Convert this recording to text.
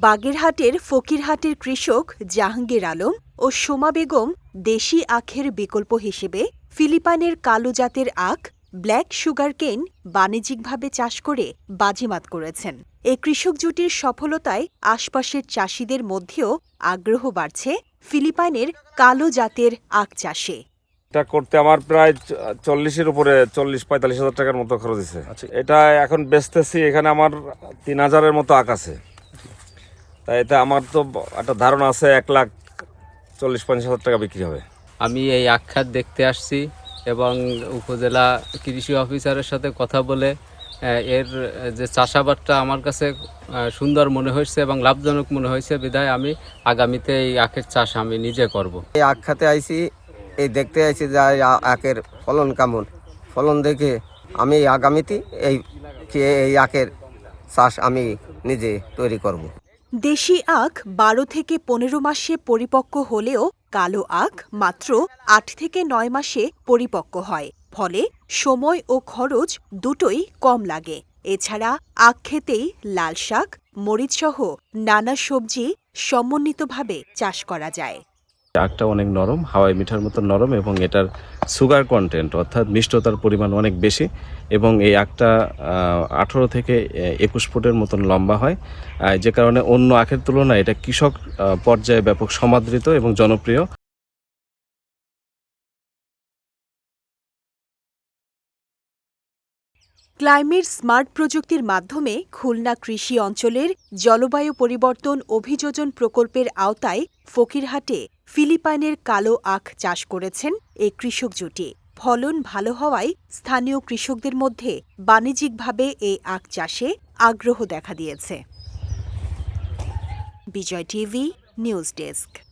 বাগেরহাটের ফকিরহাটের কৃষক জাহাঙ্গীর আলম ও সোমা বেগম দেশি আখের বিকল্প হিসেবে ফিলিপাইনের কালো জাতের আখ ব্ল্যাক সুগার কেন বাণিজ্যিকভাবে চাষ করে বাজিমাত করেছেন। এ কৃষক জুটির সফলতায় আশপাশের চাষিদের মধ্যেও আগ্রহ বাড়ছে ফিলিপাইনের কালো জাতের আখ চাষে। এটা করতে আমার প্রায় চ- চল্লিশের উপরে চল্লিশ পঁয়তাল্লিশ হাজার টাকার মতো খরচ হয়েছে। আচ্ছা। এটা এখন বেচতেছি এখানে আমার তিন হাজারের মতো আখ আছে। তাই এটা আমার তো একটা ধারণা আছে এক লাখ চল্লিশ পঞ্চাশ হাজার টাকা বিক্রি হবে আমি এই আখ্যাত দেখতে আসছি এবং উপজেলা কৃষি অফিসারের সাথে কথা বলে এর যে চাষাবাদটা আমার কাছে সুন্দর মনে হয়েছে এবং লাভজনক মনে হয়েছে বিধায় আমি আগামীতে এই আখের চাষ আমি নিজে করব। এই আখ খাতে আইছি এই দেখতে আইছি যে এই আখের ফলন কেমন ফলন দেখে আমি আগামীতে এই এই আখের চাষ আমি নিজে তৈরি করব। দেশি আখ বারো থেকে পনেরো মাসে পরিপক্ক হলেও কালো আখ মাত্র আট থেকে নয় মাসে পরিপক্ক হয়। ফলে সময় ও খরচ দুটোই কম লাগে। এছাড়া আখ খেতেই লাল শাক মরিচসহ নানা সবজি সমন্বিতভাবে চাষ করা যায়। আখটা অনেক নরম হাওয়াই মিঠার মতো নরম এবং এটার সুগার কন্টেন্ট অর্থাৎ মিষ্টতার পরিমাণ অনেক বেশি এবং এই আখটা আঠারো থেকে একুশ ফুটের মতন লম্বা হয়। যে কারণে অন্য আখের তুলনায় এটা কৃষক পর্যায়ে ব্যাপক সমাদৃত এবং জনপ্রিয়। ক্লাইমেট স্মার্ট প্রযুক্তির মাধ্যমে খুলনা কৃষি অঞ্চলের জলবায়ু পরিবর্তন অভিযোজন প্রকল্পের আওতায় ফকিরহাটে ফিলিপাইনের কালো আখ চাষ করেছেন এই কৃষক জুটি। ফলন ভালো হওয়ায় স্থানীয় কৃষকদের মধ্যে বাণিজ্যিকভাবে এই আখ চাষে আগ্রহ দেখা দিয়েছে। Bijoy TV, news desk.